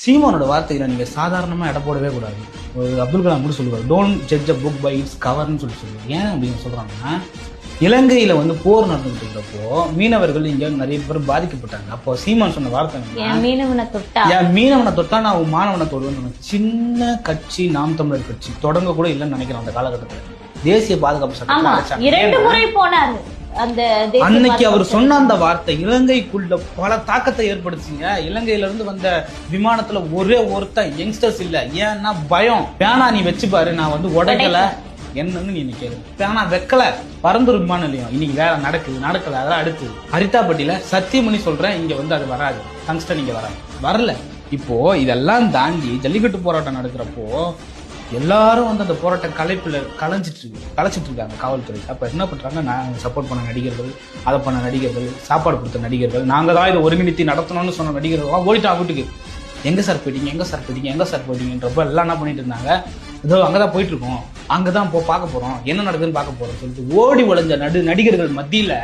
சீமானோட வார்த்தைகளை நீங்க சாதாரணமா எடை போடவே கூடாது. ஒரு அப்துல் கலாம் கூட சொல்லுவார் don't judge a book by its கவர்னு சொல்லி சொல்லுவார். ஏன் அப்படின்னு சொல்றாங்கன்னா இலங்கையில வந்து போர் நடந்துட்டு இருக்கிறப்போ மீனவர்கள் இங்க நிறைய பேர் பாதிக்கப்பட்டாங்க. அப்போ சீமான் சொன்ன வார்த்தை மீனவனை தொட்டா? மீனவனை தொட்டா நான் மாணவனை தொடுவேன் சின்ன கட்சி நாம் தமிழர் கட்சி தொடங்க கூட இல்லைன்னு நினைக்கிறேன் அந்த காலகட்டத்தில். தேசிய பாதுகாப்பு சட்டம். இரண்டு முறை போனாரு. அன்னைக்கு அவர் சொன்ன அந்த வார்த்தை இலங்கைக்குள்ள பல தாக்கத்தை ஏற்படுத்துங்க இலங்கையில இருந்து வந்த விமானத்துல ஒரே ஒருத்தன் யங்ஸ்டர்ஸ் இல்ல. ஏன்னா பயம். பேனா நீ வச்சு பாரு நான் வந்து உடைக்கல. என்னன்னு நீ கேளு பேனா வைக்கல. பறந்துரு விமானம் இல்லையா இன்னைக்கு வேலை நடக்குது நடக்கல அதெல்லாம் அடுத்து. ஹரிதாபட்டியில சத்தியமணி சொல்றேன் இங்க வந்து அது வராது. டங்ஸ்டன் இங்க வராது. வரல. இப்போ இதெல்லாம் தாண்டி ஜல்லிக்கட்டு போராட்டம் நடக்கிறப்போ எல்லாரும் வந்து அந்த போராட்ட கலைப்பில் கலைஞ்சிட்டு இருக்கு கலைச்சிட்டு இருக்காங்க காவல்துறை. அப்போ என்ன பண்றாங்க நாங்கள் சப்போர்ட் பண்ண நடிகர்கள் அதை பண்ண நடிகர்கள் சாப்பாடு கொடுத்த நடிகர்கள் நாங்கள் தான் இதை ஒருங்கிணைத்து நடத்தணும்னு சொன்ன நடிகர்கள்லாம் ஓடிட்டாங்க வீட்டுக்கு. எங்கே சார் போயிட்டீங்க எங்கே சார் போயிட்டீங்க எங்கே சார் போயிட்டீங்கன்றப்ப எல்லாம் என்ன பண்ணிட்டு இருந்தாங்க? இதோ அங்கதான் போயிட்டு இருக்கோம். அங்கதான் போ பார்க்க போகிறோம் என்ன நடக்குதுன்னு பார்க்க போகிறோம் சொல்லிட்டு ஓடி ஒளிஞ்ச நடு நடிகர்கள் மத்தியில்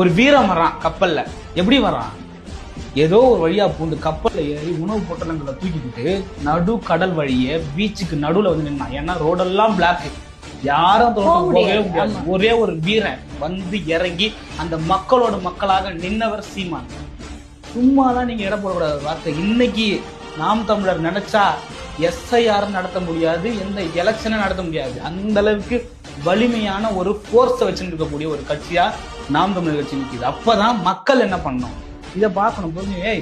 ஒரு வீரம் வரான் கப்பலில். எப்படி வரான்? ஏதோ ஒரு வழியா பூந்து கப்பல்ல ஏறி உணவு பொட்டலங்களை தூக்கிக்கிட்டு நடு கடல் வழியே பீச்சுக்கு நடுவுல வந்து நின்னான் ஏன்னா ரோடெல்லாம் பிளாக் யாரும் போகவே முடியாது. ஒரே ஒரு வீரன் வந்து இறங்கி அந்த மக்களோட மக்களாக நின்னவர் சீமான். சும்மாலாம் நீங்க இடம் போடக்கூடாது. வார்த்தை. இன்னைக்கு நாம் தமிழர் நினைச்சா எஸ்ஐஆர் நடத்த முடியாது எந்த எலெக்ஷனும் நடத்த முடியாது. அந்த அளவுக்கு வலிமையான ஒரு ஃபோர்ஸை வச்சுட்டு இருக்கக்கூடிய ஒரு கட்சியா நாம் தமிழர் கட்சி நிற்கிது அப்பதான் மக்கள் என்ன பண்ணணும்? இதை பார்க்கணும் புரிஞ்சு ஏய்